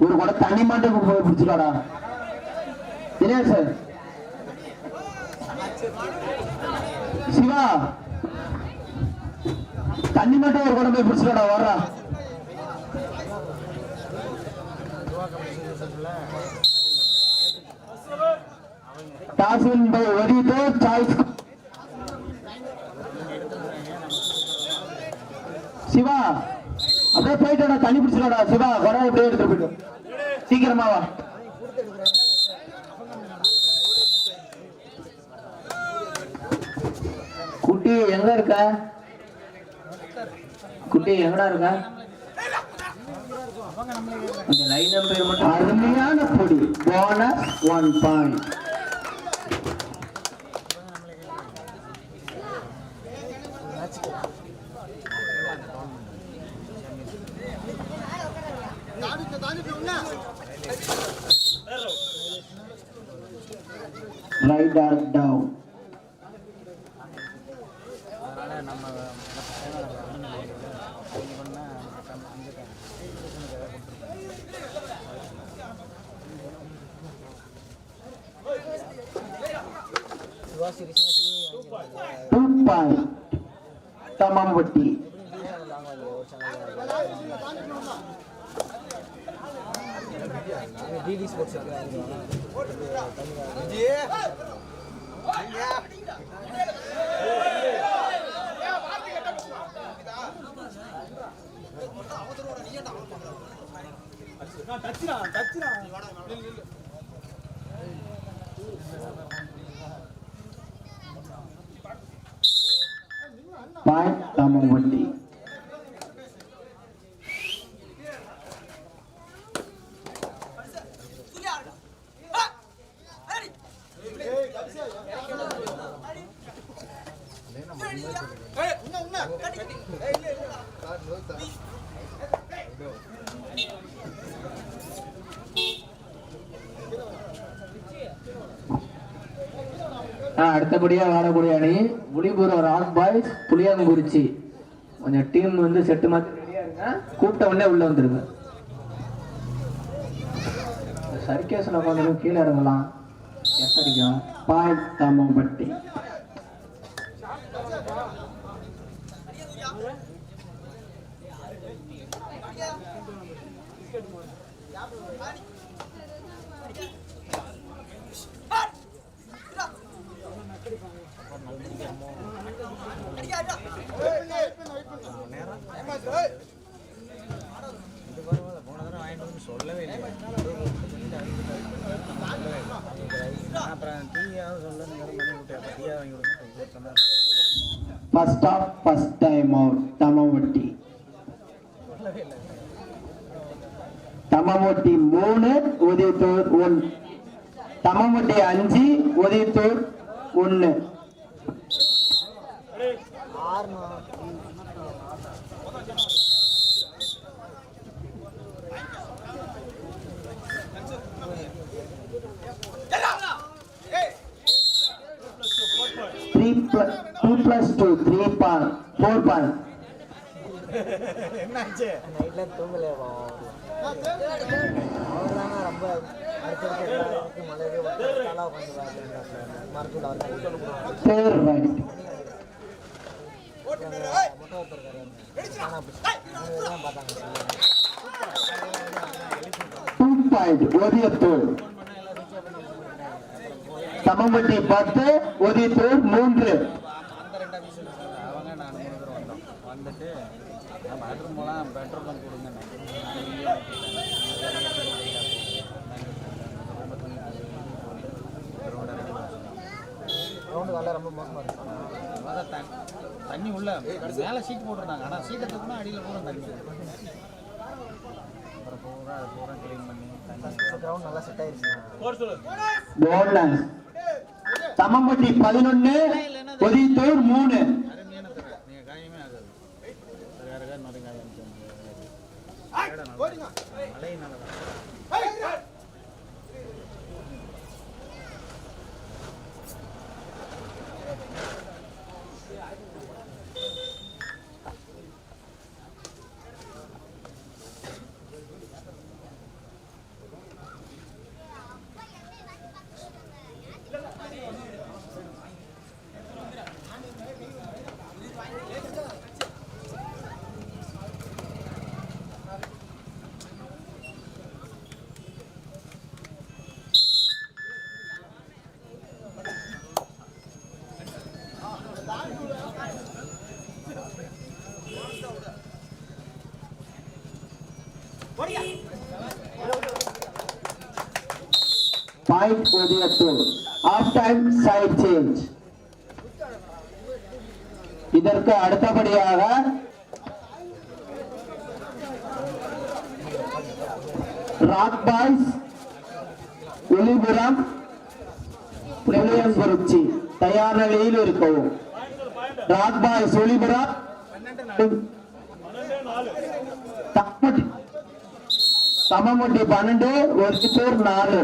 ஒரு கூட தண்ணி மட்டும் போய் பிடிச்சிடாடா தினேஷ் சிவா தண்ணி மட்டும் ஒரு குடம் போய் பிடிச்சிடாடா வர்றா டாஸ்வின் பை ஒடிதோ சாய்ஸ் சிவா அப்படியே போயிட்டா தண்ணி பிடிச்சிடாடா சிவா வர அப்படியே எடுத்துட்டு போயிட்டு சீக்கிரமா வா. குட்டி எங்க இருக்க? குட்டி எங்கடா இருக்க? அருமையான பொடி. போனஸ் ஒன் பாயிண்ட் சிவாசி கிருஷ்ணாசி two point Thammampatti point Thammampatti ஆ, அடுத்தபடியாக வாழக்கூடிய அணி புலிபுரம் ராங் பாய்ஸ் புளியாங்குறிச்சி. கொஞ்சம் டீம் வந்து செட்டு மாதிரி இருங்க. கூப்பிட்ட உடனே உள்ளே வந்துருங்க. சர்க்கேஸில் உட்காந்து கீழே இறங்கலாம். எத்தடிக்கும் பாய் தாமம்பட்டி. இது first half first time out Thammampatti சொல்லவே தமவட்டி மூணு உதயத்தூர் ஒன் தமவட்டி அஞ்சு உதயத்தூர் ஒன்னு two plus two three point four point என்னாச்சு? நைட்லாம் தூங்கலையா ரொம்ப உதயத்தூர் தமம்பட்டி பத்து உதயத்தூர் மூன்று. அவங்க நான் மூணு பேர் வந்தோம். வந்துட்டு நான் பாத்ரூம் போகலாம் பெட்ரோல் பங்க் கொடுங்க. ரவுண்டு வேலை ரொம்ப மோசமாக இருக்கு. தண்ணி உள்ள மேலே சீட் போட்டிருந்தாங்க. ஆனால் சீட்டை தூக்கினா அடியில் பூரா தண்ணி. அப்புறம் பூரா அது பூரா க்ளீன் பண்ணி தண்ணி. கிரவுண்ட் நல்லா செட் ஆயிருச்சு. போனஸ் தமம்பட்டி பதினொன்னு உதயத்தூர் மூணு அருமையான தான் point Udayathur half time side change இதற்கு அடுத்தபடியாக ராக் பாய்ஸ் ஒளிபுரம் புளியங்குறிச்சி தயார் நிலையில் இருக்கவும். Rock boys ஒளிபுரம். தம்மட்டி பன்னெண்டு ஒரு பேர் நாலு.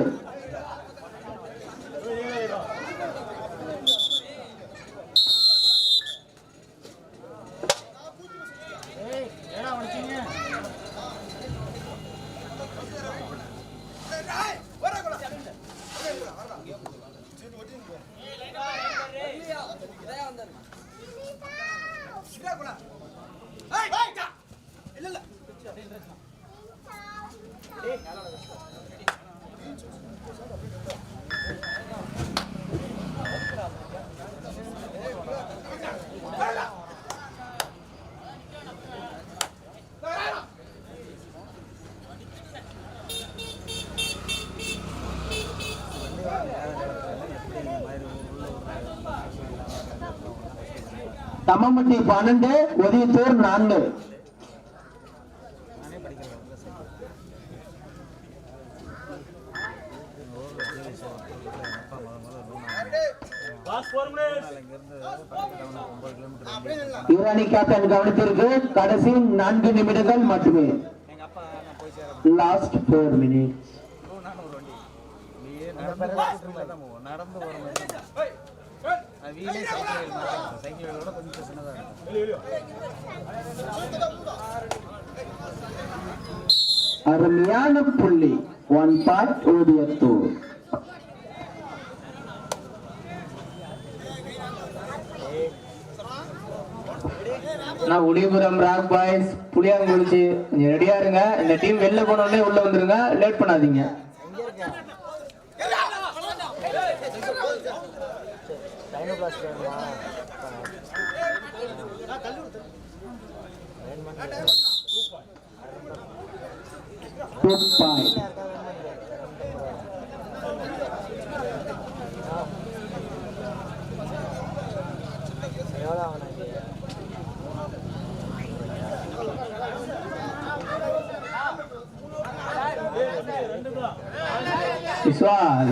தமமட்டி பன்னெண்டு உதயத்தூர் நான்கு. அணி கேப்டன் கவனத்திற்கு கடைசி நான்கு நிமிடங்கள் மட்டுமே. லாஸ்ட் போர் மினிட்ஸ் நான் ஒரு வண்டி நீயே நடந்து போகிறதுல தான் போவோம் நடந்து போகிற மாதிரி தான். அது வீலே சைக்கிள் மாட்டாங்க சைக்கிள் விட கொஞ்சம் சின்னதாக இருக்கும் அருமையான புள்ளி ஒன் பாயிண்ட் உதயத்தூர் நான் உடிபுரம் ராக் பாய்ஸ் புளியாங்குறிச்சி. கொஞ்சம் ரெடியா இருங்க. இந்த டீம் வெளில போனோடனே உள்ள வந்துருங்க. லேட் பண்ணாதீங்க. டைனோபிளாஸ்ட் பாயிண்ட்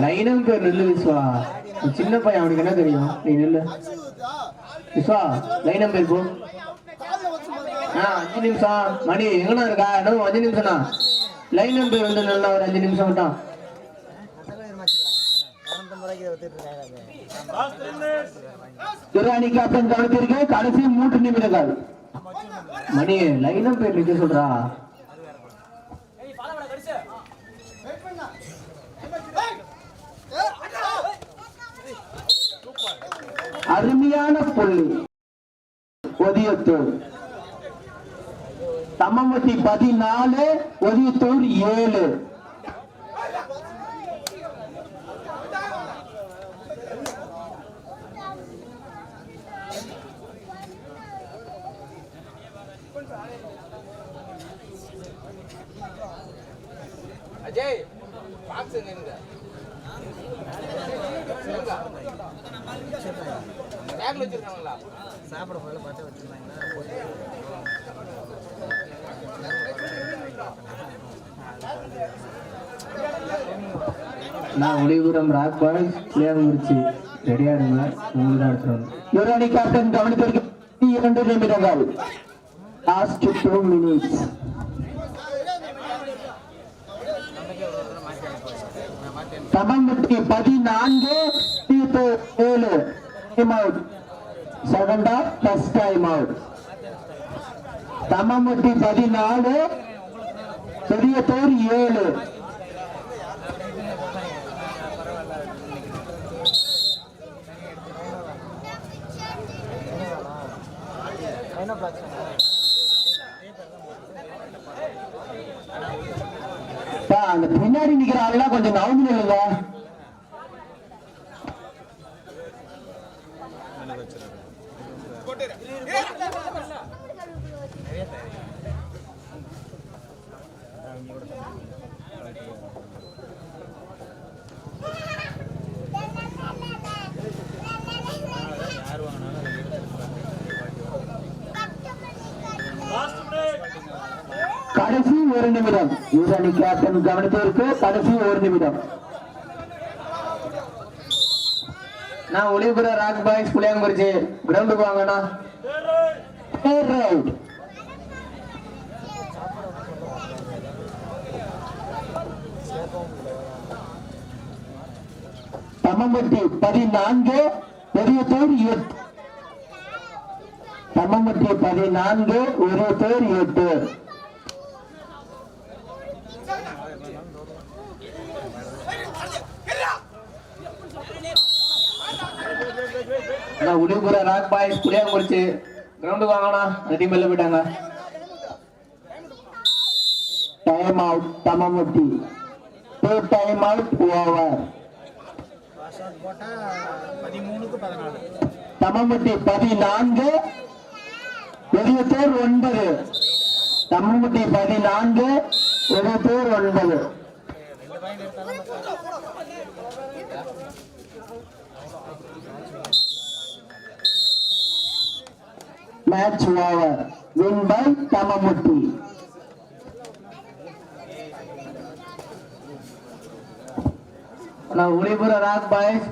லைனும் பேர் நில்லு விஸ்வா. சின்ன பையன் அவனுக்கு என்ன தெரியும்? நீ நில்லு. விஸ்வா லைனம் பேர் போ. ஆ அஞ்சு நிமிஷம். மணி எங்கண்ணா இருக்கா? இன்னும் அஞ்சு நிமிஷம்ண்ணா? லைன் நம்பர் வந்து நல்லா ஒரு அஞ்சு நிமிஷம் விட்டான் இரநூத்தம்பது அப்பன் தவிர்த்து இருக்கேன் கவனத்திற்கு கடைசி மூன்று நிமிடங்கள். மணி லைனம் பேர் நிக்க சொல்றா. அருமையான புள்ளி ஒதியத்தூர். தம்மம்பட்டி பதினாலு ஒதியத்தூர் ஏழு. நான் ஒளிபுரம் ராக் பாய்ஸ் புளியாங்குறிச்சி ரெடியா இருங்க உங்களுக்கு தான் எடுத்துருவாங்க யுவராணி கேப்டன் கவனித்திருக்க இரண்டு நிமிடங்கள். லாஸ்ட் டூ மினிட்ஸ் தமம்பட்டி பதினான்கு தீர்ப்பு ஏழு. Time out second half first time out Thammampatti பதினாலு பெரிய தோர் ஏழு. அந்த பின்னாடி நிக்கிற ஆளுலாம் கொஞ்சம் நவுந்து நில்லுங்க. ஒரு நிமிடம். ஈரணி கேப்டன் கவனித்ததற்கு கடைசி ஒரு நிமிடம். நான் ஒளிபுர ராக் பாய்ஸ் புளியாங்குறிச்சி கிரவுண்டுக்கு வாங்கண்ணா. தமம்பட்டி round. தம்மம்பட்டி பதினான்கு பெரியத்தூர் எட்டு. தமம்பட்டி பதினான்கு ஒரு ஒருத்தூர் எட்டு. ஆனா உடுப்புற ராக் பாய்ஸ் புளியாங்குறிச்சி கிரவுண்டுக்கு வாங்கண்ணா. அந்த டீம் வெளில போயிட்டாங்க. Time out Thammampatti. Two time out over Thammampatti out போட்டால் பதிமூணுக்கு பதினாலு தம்மம்பட்டி பதினான்கு பெரியத்தூர் ஒன்பது. தம்மம்பட்டி பதினான்கு பெரியத்தூர் ஒன்பது. Match over. Win by Thammampatti நான் ஒளிபுர ராக் பாய்ஸ்